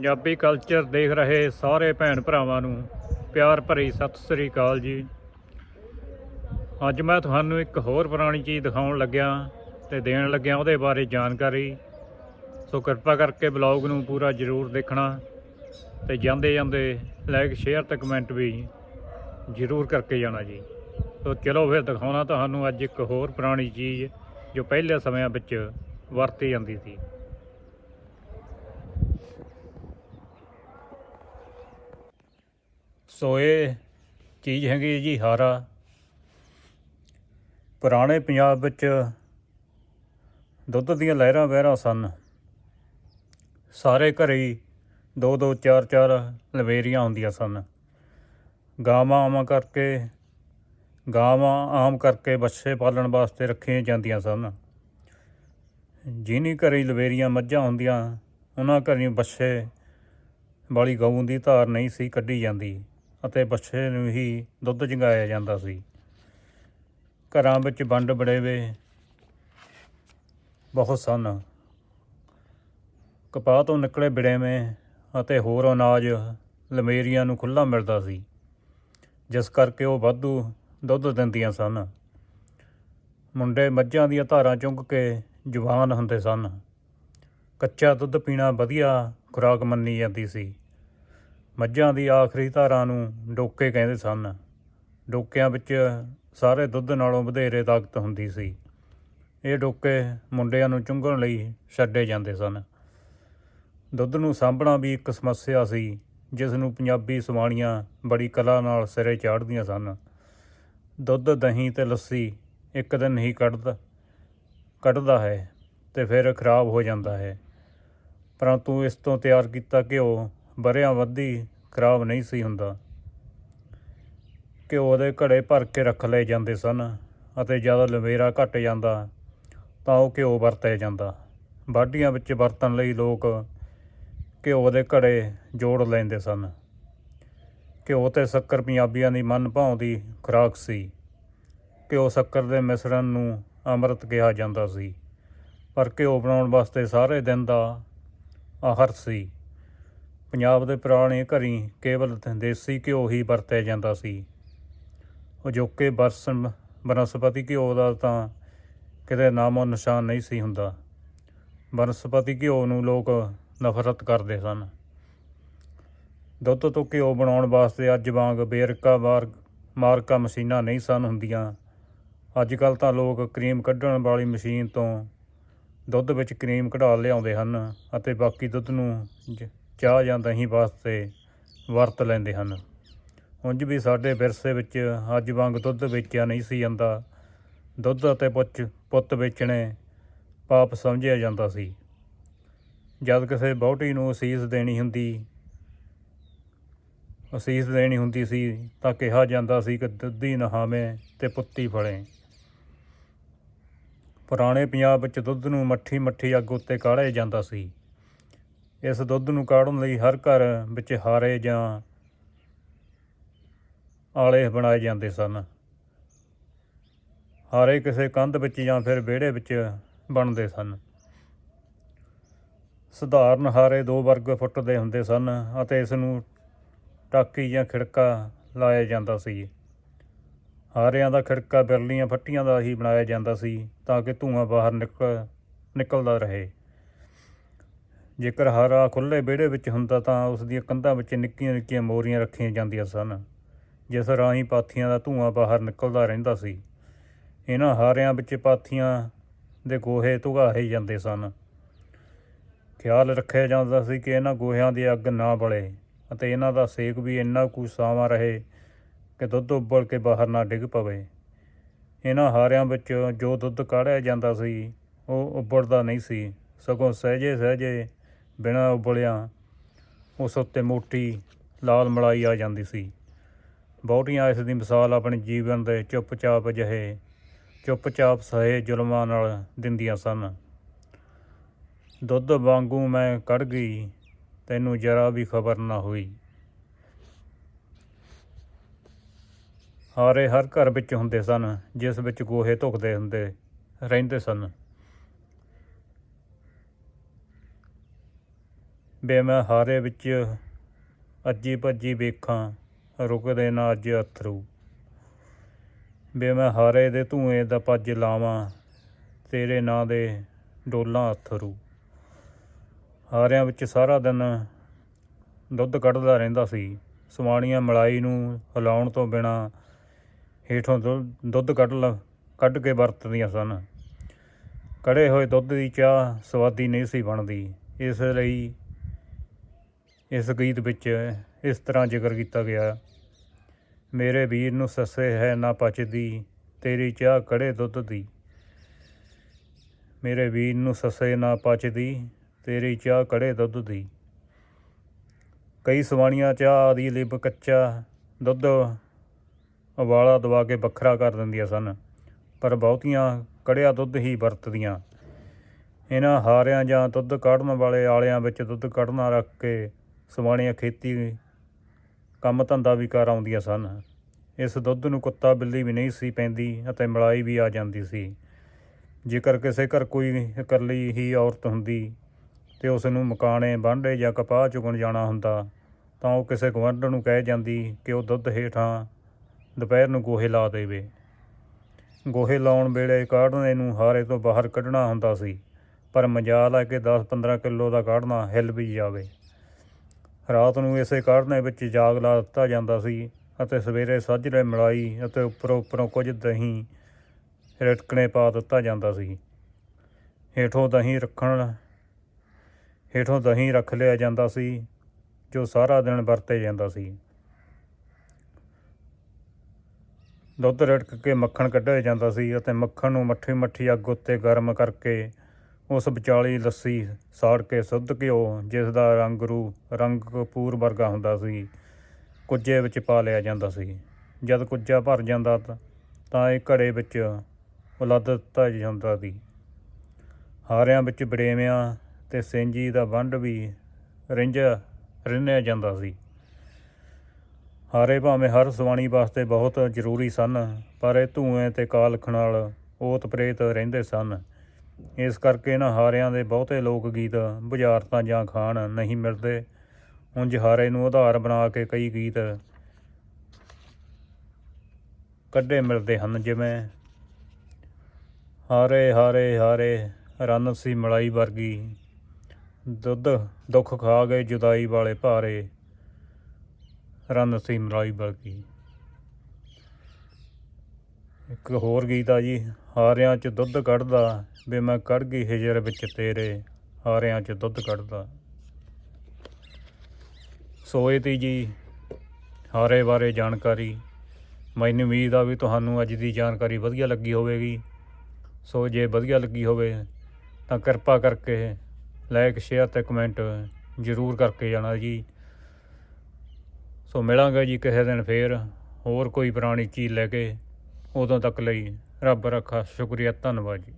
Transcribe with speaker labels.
Speaker 1: Punjabi culture ਦੇਖ ਰਹੇ ਸਾਰੇ ਭੈਣ ਭਰਾਵਾਂ ਨੂੰ ਪਿਆਰ ਭਰੀ ਸਤਿ ਸ੍ਰੀ ਅਕਾਲ ਜੀ। ਅੱਜ ਮੈਂ ਤੁਹਾਨੂੰ ਇੱਕ ਹੋਰ ਪੁਰਾਣੀ ਚੀਜ਼ ਦਿਖਾਉਣ ਲੱਗਿਆ ਤੇ ਦੇਣ ਲੱਗਿਆ ਉਹਦੇ ਬਾਰੇ ਜਾਣਕਾਰੀ। ਸੋ ਕਿਰਪਾ ਕਰਕੇ ਬਲੌਗ ਨੂੰ ਪੂਰਾ ਜ਼ਰੂਰ ਦੇਖਣਾ ਤੇ ਜਾਂਦੇ ਜਾਂਦੇ ਲਾਈਕ ਸ਼ੇਅਰ ਤੇ ਕਮੈਂਟ ਵੀ ਜ਼ਰੂਰ ਕਰਕੇ ਜਾਣਾ ਜੀ। ਸੋ ਚਲੋ ਫਿਰ ਦਿਖਾਉਣਾ ਤੁਹਾਨੂੰ ਅੱਜ ਇੱਕ ਹੋਰ ਪੁਰਾਣੀ ਚੀਜ਼ ਜੋ ਪਹਿਲੇ ਸਮਿਆਂ ਵਿੱਚ ਵਰਤੀ ਜਾਂਦੀ ਸੀ। ਸੋ ਇਹ ਚੀਜ਼ ਹੈਗੀ ਜੀ, ਹਾਰਾ। ਪੁਰਾਣੇ ਪੰਜਾਬ ਵਿੱਚ ਦੁੱਧ ਦੀਆਂ ਲਹਿਰਾਂ ਵਹਿਰਾਂ ਸਨ। ਸਾਰੇ ਘਰੇ ਹੀ ਦੋ ਦੋ, ਚਾਰ ਚਾਰ ਲਵੇਰੀਆਂ ਹੁੰਦੀਆਂ ਸਨ। ਗਾਵਾਂ ਆਵਾਂ ਕਰਕੇ, ਗਾਵਾਂ ਆਮ ਕਰਕੇ ਬੱਚੇ ਪਾਲਣ ਵਾਸਤੇ ਰੱਖੀਆਂ ਜਾਂਦੀਆਂ ਸਨ। ਜਿਹਨੀ ਘਰੇ ਲਵੇਰੀਆਂ ਮੱਝਾਂ ਹੁੰਦੀਆਂ, ਉਹਨਾਂ ਘਰੇ ਬੱਚੇ ਵਾਲੀ ਗਊ ਦੀ ਧਾਰ ਨਹੀਂ ਸੀ ਕੱਢੀ ਜਾਂਦੀ। ਅਤੇ ਬੱਚੇ ਨੂੰ ਹੀ ਦੁੱਧ ਚੰਗਾਇਆ ਜਾਂਦਾ ਸੀ। ਘਰਾਂ ਵਿੱਚ ਵੰਡ ਬੜੇਵੇ ਬਹੁਤ ਸਨ। ਕਪਾਹ ਤੋਂ ਨਿਕਲੇ ਬਿੜੇਵੇਂ ਅਤੇ ਹੋਰ ਅਨਾਜ ਲਮੇਰੀਆਂ ਨੂੰ ਖੁੱਲਾ ਮਿਲਦਾ ਸੀ, ਜਿਸ ਕਰਕੇ ਉਹ ਵਾਧੂ ਦੁੱਧ ਦਿੰਦੀਆਂ ਸਨ। ਮੁੰਡੇ ਮੱਝਾਂ ਦੀਆਂ ਧਾਰਾਂ ਚੁੰਗ ਕੇ ਜਵਾਨ ਹੁੰਦੇ ਸਨ। ਕੱਚਾ ਦੁੱਧ ਪੀਣਾ ਵਧੀਆ ਖੁਰਾਕ ਮੰਨੀ ਜਾਂਦੀ ਸੀ। ਮੱਝਾਂ ਦੀ ਆਖਰੀ ਧਾਰਾਂ ਨੂੰ ਡੋਕੇ ਕਹਿੰਦੇ ਸਨ। ਡੋਕਿਆਂ ਵਿੱਚ ਸਾਰੇ ਦੁੱਧ ਨਾਲੋਂ ਵਧੇਰੇ ਤਾਕਤ ਹੁੰਦੀ ਸੀ। ਇਹ ਡੋਕੇ ਮੁੰਡਿਆਂ ਨੂੰ ਚੁੰਗਣ ਲਈ ਛੱਡੇ ਜਾਂਦੇ ਸਨ। ਦੁੱਧ ਨੂੰ ਸਾਂਭਣਾ ਵੀ ਇੱਕ ਸਮੱਸਿਆ ਸੀ, ਜਿਸ ਨੂੰ ਪੰਜਾਬੀ ਸਵਾਣੀਆਂ ਬੜੀ ਕਲਾ ਨਾਲ ਸਿਰੇ ਚਾੜਦੀਆਂ ਸਨ। ਦੁੱਧ, ਦਹੀਂ ਤੇ ਲੱਸੀ ਇੱਕ ਦਿਨ ਹੀ ਕੱਢਦਾ ਕੱਢਦਾ ਹੈ ਤੇ ਫਿਰ ਖਰਾਬ ਹੋ ਜਾਂਦਾ ਹੈ। ਪਰੰਤੂ ਇਸ ਤੋਂ ਤਿਆਰ ਕੀਤਾ ਘਿਓ ਬਰਿਆਂ ਵੱਧੀ, ਖਰਾਬ ਨਹੀਂ ਸੀ ਹੁੰਦਾ। ਘਿਓ ਦੇ ਘੜੇ ਭਰ ਕੇ ਰੱਖ ਲਏ ਜਾਂਦੇ ਸਨ ਅਤੇ ਜਦੋਂ ਲਵੇਰਾ ਘਟ ਜਾਂਦਾ ਤਾਂ ਉਹ ਘਿਓ ਵਰਤਿਆ ਜਾਂਦਾ। ਵਾਢੀਆਂ ਵਿੱਚ ਵਰਤਣ ਲਈ ਲੋਕ ਘਿਓ ਦੇ ਘੜੇ ਜੋੜ ਲੈਂਦੇ ਸਨ। ਘਿਓ ਤੇ ਸ਼ੱਕਰ ਪੰਜਾਬੀਆਂ ਦੀ ਮਨ ਭਾਉਂਦੀ ਖੁਰਾਕ ਸੀ। ਘਿਓ ਸ਼ੱਕਰ ਦੇ ਮਿਸ਼ਰਣ ਨੂੰ ਅੰਮ੍ਰਿਤ ਕਿਹਾ ਜਾਂਦਾ ਸੀ। ਪਰ ਘਿਓ ਬਣਾਉਣ ਵਾਸਤੇ ਸਾਰੇ ਦਿਨ ਦਾ ਆਹਰ ਸੀ। ਪੰਜਾਬ ਦੇ ਪੁਰਾਣੇ ਘਰੀ ਕੇਵਲ ਦੇਸੀ ਘਿਓ ਹੀ ਵਰਤਿਆ ਜਾਂਦਾ ਸੀ। ਅਜੋਕੇ ਬਰਸਨ, ਬਨਸਪਤੀ ਘਿਓ ਦਾ ਤਾਂ ਕਿਤੇ ਨਾਮੋ ਨਿਸ਼ਾਨ ਨਹੀਂ ਸੀ ਹੁੰਦਾ। ਬਨਸਪਤੀ ਘਿਓ ਨੂੰ ਲੋਕ ਨਫ਼ਰਤ ਕਰਦੇ ਸਨ। ਦੁੱਧ ਤੋਂ ਘਿਓ ਬਣਾਉਣ ਵਾਸਤੇ ਅੱਜ ਵਾਂਗ ਬੇਰਕਾ ਵਾਰ, ਮਾਰਕਾ ਮਸ਼ੀਨਾਂ ਨਹੀਂ ਸਨ ਹੁੰਦੀਆਂ। ਅੱਜ ਕੱਲ ਤਾਂ ਲੋਕ ਕਰੀਮ ਕੱਢਣ ਵਾਲੀ ਮਸ਼ੀਨ ਤੋਂ ਦੁੱਧ ਵਿੱਚ ਕਰੀਮ ਕਢਾ ਲਿਆਉਂਦੇ ਹਨ ਅਤੇ ਬਾਕੀ ਦੁੱਧ ਨੂੰ ਜ- ਚਾਹ ਜਾਂ ਦਹੀਂ ਵਾਸਤੇ ਵਰਤ ਲੈਂਦੇ ਹਨ। ਉਂਝ ਵੀ ਸਾਡੇ ਵਿਰਸੇ ਵਿੱਚ ਅੱਜ ਵਾਂਗ ਦੁੱਧ ਵੇਚਿਆ ਨਹੀਂ ਸੀ ਜਾਂਦਾ। ਦੁੱਧ ਅਤੇ ਪੁੱਤ ਪੁੱਤ ਵੇਚਣੇ ਪਾਪ ਸਮਝਿਆ ਜਾਂਦਾ ਸੀ। ਜਦ ਕਿਸੇ ਬਹੁਟੀ ਨੂੰ ਅਸੀਸ ਦੇਣੀ ਹੁੰਦੀ, ਅਸੀਸ ਦੇਣੀ ਹੁੰਦੀ ਸੀ ਤਾਂ ਕਿਹਾ ਜਾਂਦਾ ਸੀ ਕਿ ਦੁੱਧੀ ਨਹਾਵੇਂ ਤੇ ਪੁੱਤੀ ਫੜੇ। ਪੁਰਾਣੇ ਪੰਜਾਬ ਵਿੱਚ ਦੁੱਧ ਨੂੰ ਮੱਠੀ ਮੱਠੀ ਅੱਗ ਉੱਤੇ ਕਾੜਿਆ ਜਾਂਦਾ ਸੀ। ਇਸ ਦੁੱਧ ਨੂੰ ਕਾੜਨ ਲਈ ਹਰ ਘਰ ਵਿੱਚ ਹਾਰੇ ਜਾਂ ਆਲੇ ਬਣਾਏ ਜਾਂਦੇ ਸਨ। ਹਾਰੇ ਕਿਸੇ ਕੰਧ ਵਿੱਚ ਜਾਂ ਫਿਰ ਵਿਹੜੇ ਵਿੱਚ ਬਣਦੇ ਸਨ। ਸਧਾਰਨ ਹਾਰੇ ਦੋ ਵਰਗ ਫੁੱਟ ਦੇ ਹੁੰਦੇ ਸਨ ਅਤੇ ਇਸ ਨੂੰ ਟਾਕੀ ਜਾਂ ਖਿੜਕਾ ਲਾਇਆ ਜਾਂਦਾ ਸੀ। ਹਾਰਿਆਂ ਦਾ ਖਿੜਕਾ ਬਿਰਲੀਆਂ ਫੱਟੀਆਂ ਦਾ ਹੀ ਬਣਾਇਆ ਜਾਂਦਾ ਸੀ ਤਾਂ ਕਿ ਧੂੰਆਂ ਬਾਹਰ ਨਿਕਲ ਨਿਕਲਦਾ ਰਹੇ। ਜੇਕਰ ਹਾਰਾ ਖੁੱਲੇ ਵਿਹੜੇ ਵਿੱਚ ਹੁੰਦਾ ਤਾਂ ਉਸ ਦੀਆਂ ਕੰਧਾਂ ਵਿੱਚ ਨਿੱਕੀਆਂ ਨਿੱਕੀਆਂ ਮੋਰੀਆਂ ਰੱਖੀਆਂ ਜਾਂਦੀਆਂ ਸਨ, ਜਿਸ ਰਾਹੀਂ ਪਾਥੀਆਂ ਦਾ ਧੂੰਆਂ ਬਾਹਰ ਨਿਕਲਦਾ ਰਹਿੰਦਾ ਸੀ। ਇਹਨਾਂ ਹਾਰਿਆਂ ਵਿੱਚ ਪਾਥੀਆਂ ਦੇ ਗੋਹੇ ਧੁਗਾਏ ਜਾਂਦੇ ਸਨ। ਖਿਆਲ ਰੱਖਿਆ ਜਾਂਦਾ ਸੀ ਕਿ ਇਹਨਾਂ ਗੋਹਿਆਂ ਦੀ ਅੱਗ ਨਾ ਬਲੇ ਅਤੇ ਇਹਨਾਂ ਦਾ ਸੇਕ ਵੀ ਇੰਨਾ ਕੁ ਸਾਵਾਂ ਰਹੇ ਕਿ ਦੁੱਧ ਉੱਬਲ ਕੇ ਬਾਹਰ ਨਾ ਡਿੱਗ ਪਵੇ। ਇਹਨਾਂ ਹਾਰਿਆਂ ਵਿੱਚ ਜੋ ਦੁੱਧ ਕਾੜਿਆ ਜਾਂਦਾ ਸੀ, ਉਹ ਉਬਲਦਾ ਨਹੀਂ ਸੀ। ਸਗੋਂ ਸਹਿਜੇ ਸਹਿਜੇ ਬਿਨਾਂ ਉਬਲਿਆ ਉਸ ਉੱਤੇ ਮੋਟੀ ਲਾਲ ਮਲਾਈ ਆ ਜਾਂਦੀ ਸੀ। ਬਹੁਤੀਆਂ ਇਸ ਦੀ ਮਿਸਾਲ ਆਪਣੇ ਜੀਵਨ ਦੇ ਚੁੱਪਚਾਪ ਜਿਹੇ, ਚੁੱਪਚਾਪ ਸਹੇ ਜ਼ੁਲਮਾਂ ਨਾਲ ਦਿੰਦੀਆਂ ਸਨ। ਦੁੱਧ ਵਾਂਗੂ ਮੈਂ ਕੱਢ ਗਈ, ਤੈਨੂੰ ਜਰਾ ਵੀ ਖਬਰ ਨਾ ਹੋਈ। ਹਾਰੇ ਹਰ ਘਰ ਵਿੱਚ ਹੁੰਦੇ ਸਨ, ਜਿਸ ਵਿੱਚ ਗੋਹੇ ਧੁਖਦੇ ਹੁੰਦੇ ਰਹਿੰਦੇ ਸਨ। ਬੇ ਮੈਂ ਹਾਰੇ ਵਿੱਚ ਅੱਜੀ ਭੱਜੀ ਵੇਖਾਂ, ਰੁਕਦੇ ਨਾ ਅੱਜ ਅਥਰੂ। ਬੇ ਮੈਂ ਹਾਰੇ ਦੇ ਧੂਏ ਦਾ ਪੱਜ ਲਾਵਾਂ, ਤੇਰੇ ਨਾਂ ਦੇ ਡੋਲਾਂ ਅਥਰੂ। ਹਾਰਿਆਂ ਵਿੱਚ ਸਾਰਾ ਦਿਨ ਦੁੱਧ ਕੱਢਦਾ ਰਹਿੰਦਾ ਸੀ। ਸਵਾਣੀਆਂ ਮਲਾਈ ਨੂੰ ਹਿਲਾਉਣ ਤੋਂ ਬਿਨਾ ਹੇਠੋਂ ਦੁ- ਦੁੱਧ ਕੱਢ ਲ, ਕੱਢ ਕੇ ਵਰਤਦੀਆਂ ਸਨ। ਕੜੇ ਹੋਏ ਦੁੱਧ ਦੀ ਚਾਹ ਸਵਾਦੀ ਨਹੀਂ ਸੀ ਬਣਦੀ। ਇਸ ਲਈ ਇਸ ਗੀਤ ਵਿੱਚ ਇਸ ਤਰ੍ਹਾਂ ਜ਼ਿਕਰ ਕੀਤਾ ਗਿਆ, ਮੇਰੇ ਵੀਰ ਨੂੰ ਸੱਸੇ ਹੈ ਨਾ ਪਚਦੀ, ਤੇਰੀ ਚਾਹ ਕੜੇ ਦੁੱਧ ਦੀ। ਮੇਰੇ ਵੀਰ ਨੂੰ ਸੱਸੇ ਨਾ ਪਚਦੀ, ਤੇਰੀ ਚਾਹ ਕੜੇ ਦੁੱਧ ਦੀ। ਕਈ ਸਵਾਣੀਆਂ ਚਾਹ ਦੀ ਲਿਬ ਕੱਚਾ, ਦੁੱਧ ਉਬਾਲਾ ਦਵਾ ਕੇ ਵੱਖਰਾ ਕਰ ਦਿੰਦੀਆਂ ਸਨ, ਪਰ ਬਹੁਤੀਆਂ ਕੜਿਆ ਦੁੱਧ ਹੀ ਵਰਤਦੀਆਂ। ਇਹਨਾਂ ਹਾਰਿਆਂ ਜਾਂ ਦੁੱਧ ਕੱਢਣ ਵਾਲੇ ਆਲਿਆਂ ਵਿੱਚ ਦੁੱਧ ਕੱਢਣਾ ਰੱਖ ਕੇ ਸਵਾਣੀਆਂ ਖੇਤੀ, ਕੰਮ ਧੰਦਾ ਵੀ ਕਰ ਆਉਂਦੀਆਂ ਸਨ। ਇਸ ਦੁੱਧ ਨੂੰ ਕੁੱਤਾ ਬਿੱਲੀ ਵੀ ਨਹੀਂ ਸੀ ਪੈਂਦੀ ਅਤੇ ਮਲਾਈ ਵੀ ਆ ਜਾਂਦੀ ਸੀ। ਜੇਕਰ ਕਿਸੇ ਘਰ ਕੋਈ ਇਕੱਲੀ ਹੀ ਔਰਤ ਹੁੰਦੀ ਤੇ ਉਸ ਨੂੰ ਮਕਾਣੇ ਬਾਂਡੇ ਜਾਂ ਕਪਾਹ ਚੁਗਣ ਜਾਣਾ ਹੁੰਦਾ, ਤਾਂ ਉਹ ਕਿਸੇ ਗੁਆਂਢਣ ਨੂੰ ਕਹਿ ਜਾਂਦੀ ਕਿ ਉਹ ਦੁੱਧ ਹੇਠਾਂ ਦੁਪਹਿਰ ਨੂੰ ਗੋਹੇ ਲਾ ਦੇਵੇ। ਗੋਹੇ ਲਾਉਣ ਵੇਲੇ ਕਾੜਨੇ ਨੂੰ ਹਾਰੇ ਤੋਂ ਬਾਹਰ ਕੱਢਣਾ ਹੁੰਦਾ ਸੀ, ਪਰ ਮਜਾਲ ਹੈ ਕਿ 10-15 ਕਿਲੋ ਦਾ ਕਾੜਨਾ ਹਿੱਲ ਵੀ ਜਾਵੇ। ਰਾਤ ਨੂੰ ਇਸੇ ਕਾੜਨੇ ਵਿੱਚ ਜਾਗ ਲਾ ਦਿੱਤਾ ਜਾਂਦਾ ਸੀ ਅਤੇ ਸਵੇਰੇ ਸਾਜਰੇ ਮਲਾਈ ਅਤੇ ਉੱਪਰੋਂ ਉੱਪਰੋਂ ਕੁਝ ਦਹੀਂ ਰਟਕਣੇ ਪਾ ਦਿੱਤਾ ਜਾਂਦਾ ਸੀ। ਹੇਠੋਂ ਦਹੀਂ ਰੱਖਣ, ਹੇਠੋਂ ਦਹੀਂ ਰੱਖ ਲਿਆ ਜਾਂਦਾ ਸੀ, ਜੋ ਸਾਰਾ ਦਿਨ ਵਰਤੇ ਜਾਂਦਾ ਸੀ। ਦੁੱਧ ਰਿੜਕ ਕੇ ਮੱਖਣ ਕੱਢਿਆ ਜਾਂਦਾ ਸੀ ਅਤੇ ਮੱਖਣ ਨੂੰ ਮੱਠੀ ਮੱਠੀ ਅੱਗ ਉੱਤੇ ਗਰਮ ਕਰਕੇ ਉਸ ਵਿਚਾਲੀ ਲੱਸੀ ਸਾੜ ਕੇ ਸੁੱਧ ਘਿਓ, ਜਿਸ ਦਾ ਰੰਗ ਰੂ ਰੰਗ ਕਪੂਰ ਵਰਗਾ ਹੁੰਦਾ ਸੀ, ਕੁੱਜੇ ਵਿੱਚ ਪਾ ਲਿਆ ਜਾਂਦਾ ਸੀ। ਜਦ ਕੁੱਜਾ ਭਰ ਜਾਂਦਾ ਤਾਂ- ਤਾਂ ਇਹ ਘੜੇ ਵਿੱਚ ਉਲੱਦ ਦਿੱਤਾ ਜਾਂਦਾ ਸੀ। ਹਾਰਿਆਂ ਵਿੱਚ ਬੜੇਵਿਆਂ ਤੇ ਸਿੰਜੀ ਦਾ ਵੰਡ ਵੀ ਰਿੰਝ, ਰਿੰਨਿਆ ਜਾਂਦਾ ਸੀ। ਹਾਰੇ ਭਾਵੇਂ ਹਰ ਸਵਾਣੀ ਵਾਸਤੇ ਬਹੁਤ ਜ਼ਰੂਰੀ ਸਨ, ਪਰ ਇਹ ਧੂਏ ਤੇ ਕਾਲਖ ਨਾਲ ਓਤ ਪ੍ਰੇਤ ਰਹਿੰਦੇ ਸਨ। ਇਸ ਕਰਕੇ ਇਹਨਾਂ ਹਾਰਿਆਂ ਦੇ ਬਹੁਤੇ ਲੋਕ ਗੀਤ ਬੁਝਾਰਤਾਂ ਜਾਂ ਖਾਣ ਨਹੀਂ ਮਿਲਦੇ। ਉਂਝ ਹਾਰੇ ਨੂੰ ਆਧਾਰ ਬਣਾ ਕੇ ਕਈ ਗੀਤ ਕੱਢੇ ਮਿਲਦੇ ਹਨ, ਜਿਵੇਂ ਹਾਰੇ ਹਾਰੇ ਹਾਰੇ, ਰੰਨ ਸੀ ਮਲਾਈ ਵਰਗੀ, ਦੁੱਧ ਦੁੱਖ ਖਾ ਗਏ ਜੁਦਾਈ ਵਾਲੇ ਭਾਰੇ, ਰੰਨ ਸੀ ਮਲਾਈ ਵਰਗੀ। ਇੱਕ ਹੋਰ ਗੀਤ ਆ ਜੀ ਹਾਰਿਆਂ 'ਚ ਦੁੱਧ ਕੱਢਦਾ, ਵੇ ਮੈਂ ਕੱਢ ਗਈ ਹਿਜਰ ਵਿੱਚ ਤੇਰੇ, ਹਾਰਿਆਂ 'ਚ ਦੁੱਧ ਕੱਢਦਾ। ਸੋਏ ਤੀ ਜੀ, ਹਾਰੇ ਬਾਰੇ ਜਾਣਕਾਰੀ। ਮੈਨੂੰ ਉਮੀਦ ਆ ਵੀ ਤੁਹਾਨੂੰ ਅੱਜ ਦੀ ਜਾਣਕਾਰੀ ਵਧੀਆ ਲੱਗੀ ਹੋਵੇਗੀ। ਸੋ ਜੇ ਵਧੀਆ ਲੱਗੀ ਹੋਵੇ, ਤਾਂ ਕਿਰਪਾ ਕਰਕੇ ਲਾਈਕ ਸ਼ੇਅਰ ਤੇ ਕਮੈਂਟ ਜ਼ਰੂਰ ਕਰਕੇ ਜਾਣਾ ਜੀ। ਸੋ ਮਿਲਾਂਗੇ ਜੀ ਕਿਸੇ ਦਿਨ ਫੇਰ, ਹੋਰ ਕੋਈ ਪੁਰਾਣੀ ਚੀਜ਼ ਲੈ ਕੇ, ਉਦੋਂ ਤੱਕ ਲਈ ਰੱਬ ਰੱਖਾ ਸ਼ੁਕਰੀਆ ਧੰਨਵਾਦ ਜੀ।